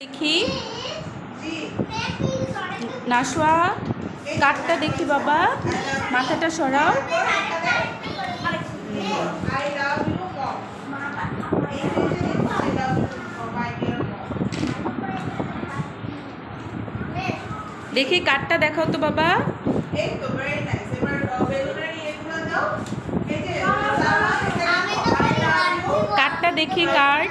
দেখি। নাশোয়া কাঠটা দেখি বাবা। মাথাটা সরাও। দেখি, কাঠটা দেখাও তো বাবা। কাঠটা দেখি, কাঠ।